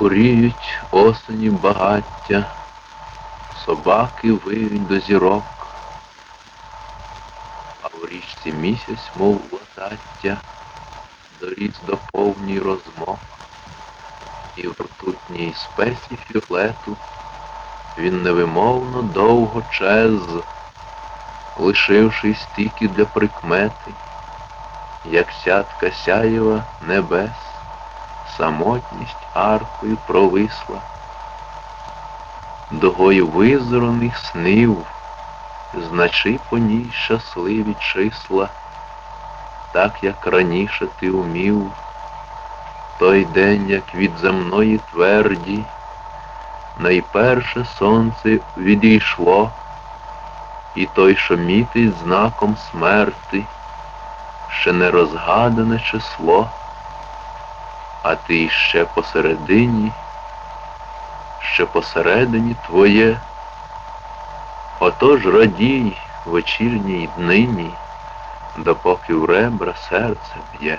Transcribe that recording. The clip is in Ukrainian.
Куріють осені багаття, собаки виють до зірок, а в річці місяць, мов латаття, доріс до повній розмок, і в ртутній спесі фіолету він невимовно довго чез, лишившись тільки для прикмети, як сятка сяєва небес, самотність аркою провисла, дугою визраних снив, значи по ній щасливі числа, так як раніше ти умів, той день, як від земної тверді, найперше сонце відійшло, і той, що мітить знаком смерти, ще не розгадане число, а ти ще посередині, ще посередині твоє. Отож радій вечірній днині, допоки в ребра серце б'є.